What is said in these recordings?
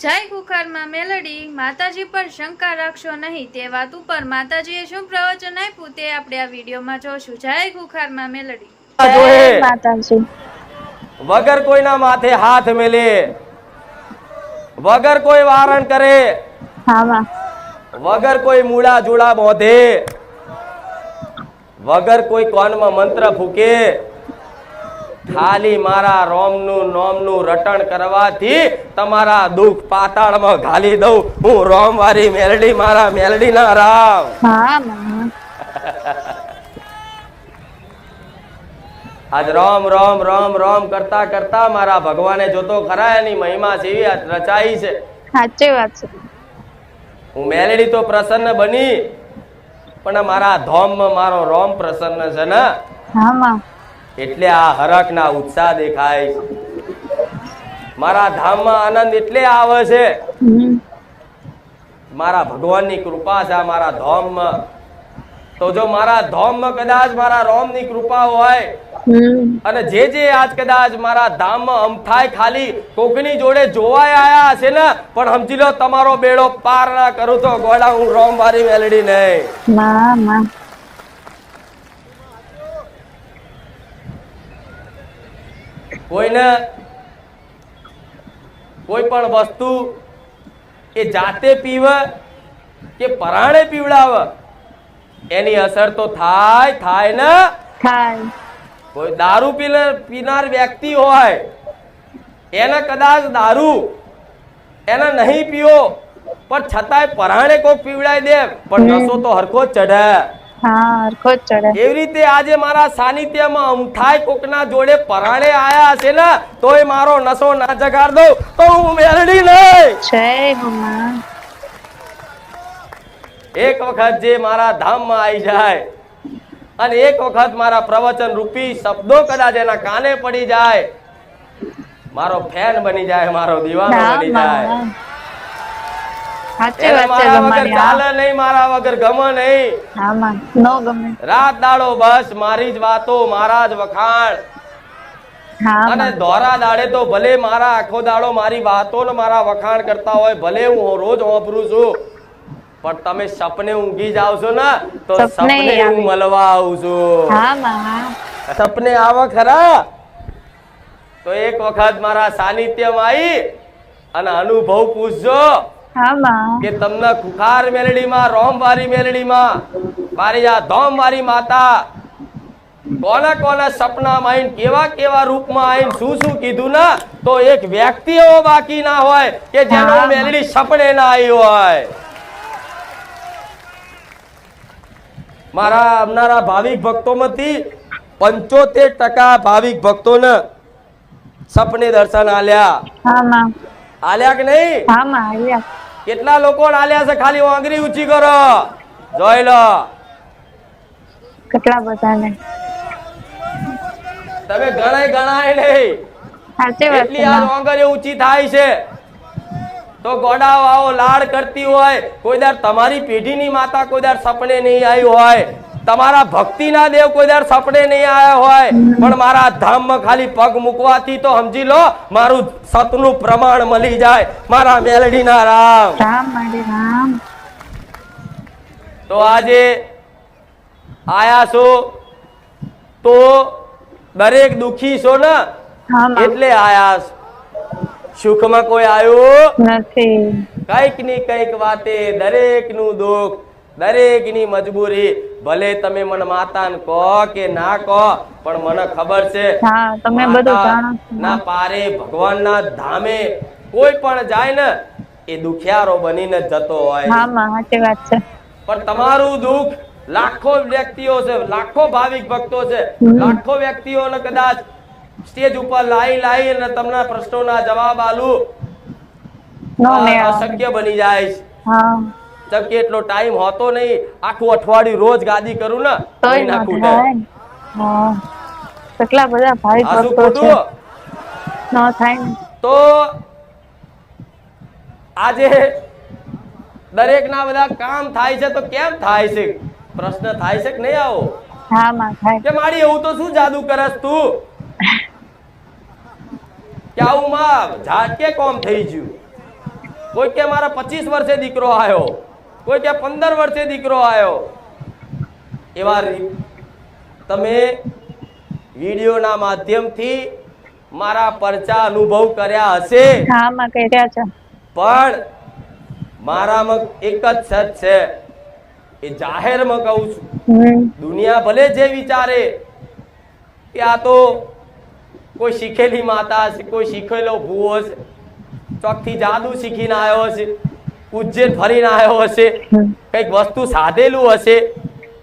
જય કુખારમાં મેલડી માતાજી પર શંકા રાખશો નહીં તે વાત ઉપર માતાજીએ શું પ્રવચન આપ્યું તે આપણે આ વિડીયોમાં જોશું. જય કુખારમાં મેલડી. માતાજી. વગર કોઈના માથે હાથ મેલે વગર કોઈ વારણ કરે વગર કોઈ મૂળા જુળા બોધે વગર કોઈ કોનમાં મંત્ર ફૂકે ખાલી મારા રોમનું નોમનું રટણ કરવાથી તમારા દુઃખ પાતાળમાં ઘાલી દઉં. હું રોમ વાળી મેલડી મારા મેલડી ના રામ આજ રોમ રોમ રોમ રોમ કરતા કરતા મારા ભગવાને જોતો ખરા એની મહિમા જેવી રચાઈ છે. સાચી વાત છે. હું મેલડી તો પ્રસન્ન બની પણ મારા ધોમમાં મારો રોમ પ્રસન્ન છે ને? હા માં એટલે આ હરખના ઉત્સાહ દેખાય. મારા ધામમાં આનંદ એટલે આવે છે. મારા ભગવાનની કૃપા છે મારા ધોમમાં. તો જો મારા ધોમમાં કદાચ મારા રોમની કૃપા હોય અને જે જે આજ કદાચ મારા ધામમાં અમથાય ખાલી કોકની જોડે જોવાય આયા હશે ને પણ સમજી લો તમારો બેડો પાર ના કરું તો ગોડા હું રોમ વાળી મેલડી નહીં માં માં કોઈને કોઈ પણ વસ્તુ એ જાતે પીવે કે પરાણે પીવડાવે એની અસર તો થાય થાય ને? થાય. કોઈ દારૂ પીને પીનાર વ્યક્તિ હોય એને કદાચ દારૂ એને નહીં પીવો પણ છતાંય પરાણે કોઈ પીવડાવી દે પણ નશો તો હરખો ચઢે. એવી રીતે આજે મારા સાનિધ્યમાં અમથાય કોકના જોડે પરાણે આયા હશે ને તોય મારો નશો ના જગાડ દઉં. તો હું મેલડી નહીં. જય હો માં એક વખત જે મારા ધામમાં આવી જાય અને એક વખત મારા પ્રવચન રૂપી શબ્દો કદાચ એના કાને પડી જાય મારો ફેન બની જાય મારો દીવાનો બની જાય. માં સાચી વાત છે મારા વગર ચાલે નહીં મારા વગર ગમે નહીં. હા માં નો ગમે. રાત દાડો બસ મારી જ વાતો મારા જ વખાણ. અને દોરા દાડે તો ભલે મારા આખો દાડો મારી વાતો ને મારા વખાણ કરતા હોય ભલે હું રોજ વાપરું છું. પણ તમે સપને ઊંઘી જાવ છો ને તો સપને હું મળવા આવું છું. હા. માં સપને આવો ખરા. તો એક વખત મારા સાનિધ્યમાં આવી અને અનુભવ પૂછજો. કે તમને કુખાર મેલડીમાં રોમવારી મેલડીમાં મારી આ ધોમવારી માતા કોના કોના સપના માં કેવા કેવા રૂપમાં આવીને શું શું કીધું ને તો એક વ્યક્તિ એવો બાકી ના હોય કે જેનો મેલડી સપને ના આવી હોય. મારા આવનારા ભાવિક ભક્તોમાંથી પંચોતેર ટકા ભાવિક ભક્તોને સપને દર્શન આલ્યા. આલ્યા કે નહીં? કેટલા લોકો આલ્યા છે? ખાલી આંગળી ઊંચી કરો. જોઈ લો. કેટલા બધાને? તમે ગણાય ગણાય નહીં. સાચી વાત એટલી આ આંગળી ઊંચી થાય છે. તો ગોડાઓ આવો લાડ કરતી હોય. કોઈ દર તમારી પેઢીની માતા કોઈ દર સપને નહીં આવી હોય. તમારા ભક્તિના દેવ કોઈ દર સપને નહીં આવ્યા હોય પણ મારા ધામમાં ખાલી પગ મૂકવાથી તો સમજી લો મારું સતનું પ્રમાણ મળી જાય. મારા મેલડીના રામ. તો આજે આયા છો તો દરેક દુખી છો ને? એટલે આયા છો. સુખમાં કોઈ આવ્યું નથી. કંઈકની કંઈક વાતે દરેકનું દુઃખ દરેકની મજબૂરી. ભલે તમે મને માતા કહો કે ના કહો પણ મને ખબર છે તમે બધું ના પારે ભગવાનના ધામે કોઈ પણ જાય ને એ દુખિયારો બનીને જતો હોય. સાચી વાત છે. પણ તમારું દુઃખ લાખો વ્યક્તિઓ છે લાખો ભાવિક ભક્તો છે. લાખો વ્યક્તિઓને કદાચ સ્ટેજ ઉપર લાઈ લાઈ અને તમને પ્રશ્નોના જવાબ આલું. અશક્ય બની જાય છે. કે એટલો ટાઈમ હોતો નહીં. આખું અઠવાડિયું રોજ ગાદી કરું ને તોય ના ખૂટે. કેટલા બધા ભાઈ ભક્તો છે. ન થાય તો આજે દરેક ના બધા કામ થાય છે તો કેમ થાય છે? પ્રશ્ન થાય છે કે નહીં આવો? હા માં થાય. કે મારી એવું તો શું જાદુ કરસ તું? કે આવું માં ઝાટકે કોમ થઈ ગયું? કોઈ કે મારા પચીસ વર્ષે દીકરો આવ્યો કોઈ કે પંદર વર્ષે દીકરો આવ્યો એવા તમે વિડીયોના માધ્યમથી મારા પરચા અનુભવ કર્યા હશે. માં પણ મારામાં એક જ સત છે. એ જાહેરમાં કહું છું. દુનિયા ભલે જે વિચારે કે આ તો કોઈ શીખેલી માતા છે કોઈ શીખેલો ભૂવો છે ચોકથી જાદુ શીખીને આવ્યો હશે. ઉજ્જૈન ફરીને આવ્યો હશે. કંઈક વસ્તુ સાધેલું હશે.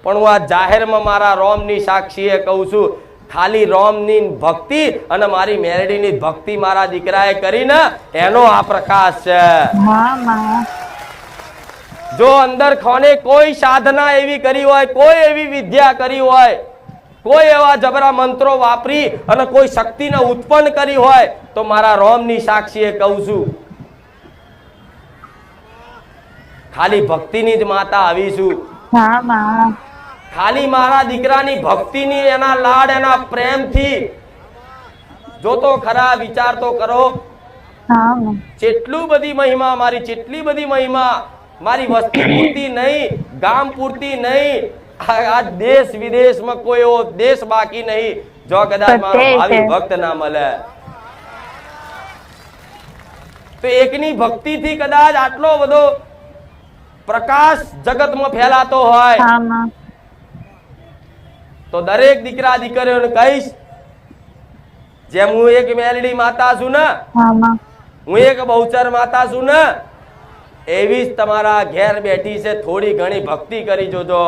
પણ હું આ જાહેરમાં મારા રોમની સાક્ષીએ કહું છું ખાલી રોમની ભક્તિ અને મારી મેરડીની ભક્તિ મારા દીકરાએ કરીને એનો આ પ્રકાશ છે. જો અંદર ખોને કોઈ સાધના એવી કરી હોય કોઈ એવી વિદ્યા કરી હોય કોઈ એવા જબરા મંત્રો વાપરી અને કોઈ શક્તિને ઉત્પન્ન કરી હોય તો મારા રોમની સાક્ષીએ કહું છું ખાલી ભક્તિની જ માતા આવી છું. ખાલી મારા દીકરાની ભક્તિની એના લાડ એના પ્રેમથી જો તો ખરા વિચાર તો કરો. જેટલું બધી મહિમા મારી જેટલી બધી મહિમા મારી વસ્તી પૂરતી નહીં ગામ પૂરતી નહીં આ દેશ વિદેશમાં કોઈ એવો દેશ બાકી નહીં જો કદાચ મારો બધે ભક્ત ના મળે. તો એકની ભક્તિથી કદાચ આટલો બધો પ્રકાશ જગતમાં ફેલાતો હોય. તો દરેક દીકરા દીકરીઓને કહીશ જેમ હું એક મેલડી માતા છું ને હું એક બહુચર માતા છું ને એવી જ તમારા ઘેર બેઠી છે થોડી ઘણી ભક્તિ કરી જોજો.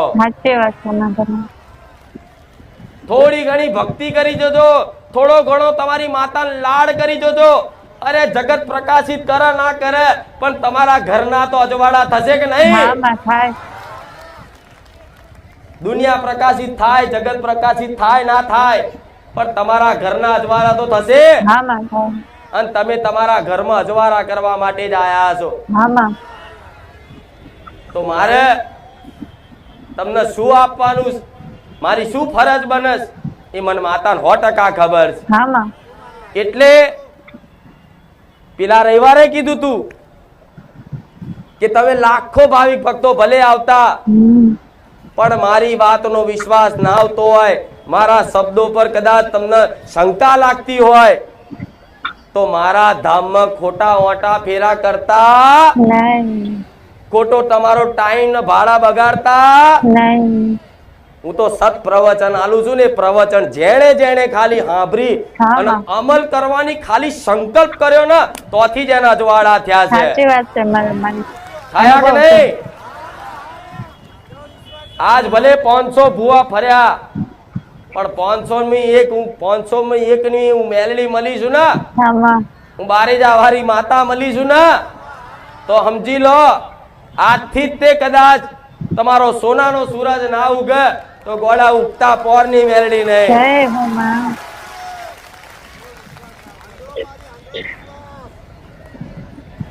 થોડી ઘણી ભક્તિ કરી જોજો થોડો ઘણો તમારી માતા લાડ કરી જોજો. અરે જગત પ્રકાશિત કરે ના કરે પણ તમારા ઘરના તો અજવાળા થશે કે નહીં? દુનિયા પ્રકાશિત થાય જગત પ્રકાશિત થાય ના થાય પણ તમારા ઘરના અજવાળા તો થશે. અને તમે તમારા ઘરમાં અજવાળા કરવા માટે જ આયા છો. તો મારે તમને શું આપવાનું? મારી શું ફરજ બનસ એ મને માતા સો ટકા ખબર છે. એટલે પેલા રવિવારે કીધું તું કે તમે લાખો ભાવિક ભક્તો ભલે આવતા પણ મારી વાતનો વિશ્વાસ ના આવતો હોય મારા શબ્દો પર કદાચ તમને શંકા લાગતી હોય તો મારા ધામમાં ખોટા ઓટા ફેરા કરતા ખોટો તમારો ટાઈમ ભાડા બગાડતા નહીં. હું તો સત પ્રવચન આલું છું ને પ્રવચન જેણે જેણે ખાલી સાંભળી અને અમલ કરવાની ખાલી સંકલ્પ કર્યો ને તોથી જ એના અજવાળા થયા છે. સાચી વાત છે થયા કે નહીં? આજ ભલે પાંચસો ભૂવા ફર્યા પણ પાંચસો ની એક હું પાંચસો માં એક ની હું મેલડી મળી છું ને હું બારે જાવારી માતા મળી છું ને તો સમજી લો આજથી તે કદાચ તમારો સોનાનો સૂરજ ના ઉગે તો ગોળા ઉગતા પોરની મેલડી નહીં.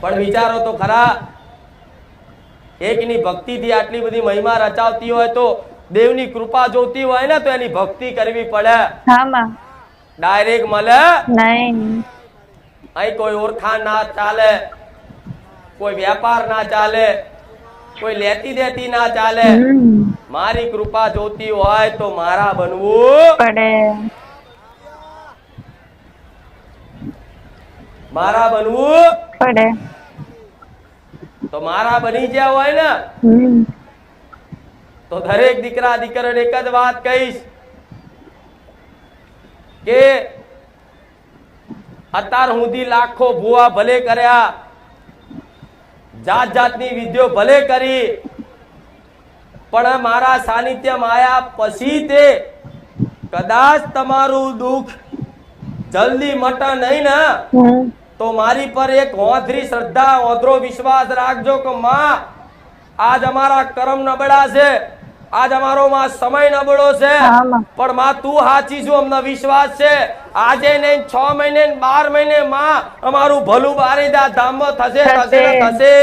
પણ વિચારો તો ખરા એકની ભક્તિથી આટલી બધી મહિમા રચાવતી હોય તો દેવની કૃપા જોતી હોય ને તો એની ભક્તિ કરવી પડે. ડાયરેક્ટ મળે? અહીં કોઈ ઓળખાણ ના ચાલે કોઈ વેપાર ના ચાલે કોઈ લેતી દેતી ના ચાલે. મારી કૃપા જોતી હોય તો મારા બનવું. પડે. મારા બનવું. પડે. તો મારા બની ગયા હોય ને? તો દરેક દીકરા દીકરીઓને એક જ વાત કહીશ. કે અત્યાર સુધી લાખો ભૂવા ભલે કર્યા. જાત જાતની વિધિઓ ભલે કરી પણ મારા સાનિધ્યમાં આયા પછી તે કદાચ તમારું દુઃખ જલ્દી મટા નહીં ને તો મારી પર એક હોંધરી શ્રદ્ધા ઓધરો વિશ્વાસ રાખજો કે માં આજ અમારા કરમ નબળા છે. આજ અમારો માં સમય નબળો છે. પણ માં તું સાચી છું અમને વિશ્વાસ છે. આજે નહીં છ મહિને બાર મહિને માં અમારું ભલું બારીદા ધામમાં થશે થશે. થશે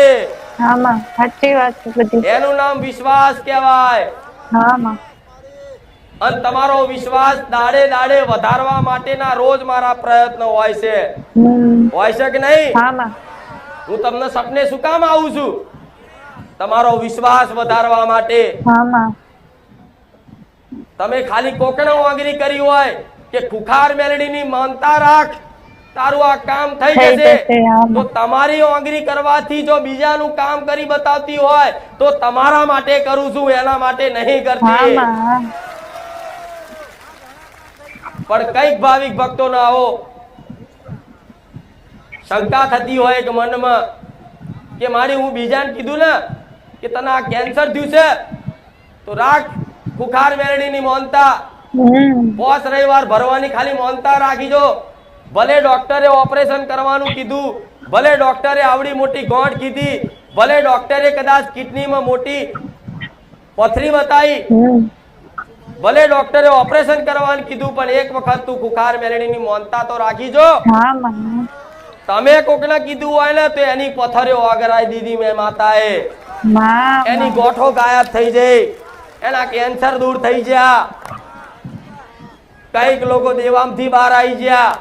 એનું નામ વિશ્વાસ કહેવાય. અને તમારો વિશ્વાસ દાડે દાડે વધારવા માટેના રોજ મારા પ્રયત્નો હોય છે. હોય છે કે નહીં? હું તમને સપને શું કામ આવું છું? તમારો વિશ્વાસ વધારવા માટે. તમે ખાલી કોકણો વાંગરી કરી હોય કે ખુખાર મેલડીની માનતા રાખ. તારું આ કામ થઈ જશે. તો તમારી વાંગરી કરવાથી જો બીજાનું કામ કરી બતાવતી હોય તો તમારા માટે કરું છું એના માટે નહીં કરતી. પણ કંઈક ભાવિક ભક્તો ના આવો. શંકા થતી હોય કે મનમાં કે મારી હું બીજાને કીધું ને કે તને આ કેન્સર થયું છે તો રાખ. ખુખાર વેરણીની મોનતા. પોસ રવિવાર ભરવાની ખાલી મોનતા રાખીજો. ભલે ડોક્ટરે ઓપરેશન કરવાનું કીધું ભલે ડોક્ટરે આવડી મોટી ગોંઠ કીધી ભલે ડોક્ટરે કદાચ કિડનીમાં મોટી પથરી બતાવી ભલે ડોક્ટરે ઓપરેશન કરવાનું કીધું પણ એક વખત તું કુખાર મેલડીની મોનતા તો રાખીજો. જો તમે કોકને કીધું હોય ને તો એની પથરીઓ આગરાઈ દીધી મેં માતાએ. એની ગોઠો ગાયબ થઈ જઈ. એના કેન્સર દૂર થઈ ગયા. કંઈક લોકો દેવામથી બહાર આવી ગયા.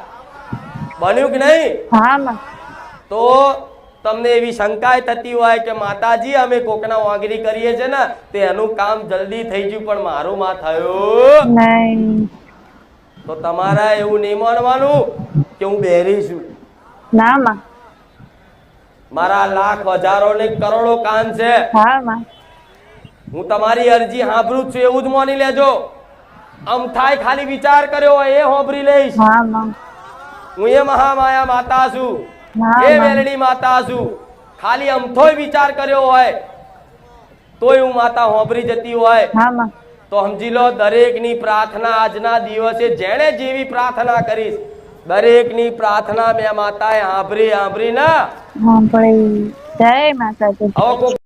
બન્યું કે નહીં? તો તમને એવી શંકા થતી હોય કે માતાજી અમે કોકના વાંગરી કરીએ છે ને તો એનું કામ જલ્દી થઈ ગયું પણ મારું માં થયું. તો તમારા એવું નહીં માનવાનું કે હું બેરી છું. ના મારા લાખ હજારો ને કરોડો કાન છે. હા માં. હું તમારી અરજી સાંભળું છું એવું જ માની લેજો. આમ થાય ખાલી વિચાર કર્યો હોય એ હોંભરી લઈશ. હું એ મહામાયા માતા છું. એ માં. વેલડી માતા છું. ખાલી અમથોય વિચાર કર્યો હોય તોય હું માતા હોંભરી જતી હોય. તો સમજી લો દરેકની પ્રાર્થના આજના દિવસે જેણે જેવી પ્રાર્થના કરીશ દરેકની પ્રાર્થના મેં માતાએ સાંભળી સાંભળી. ના જય કોક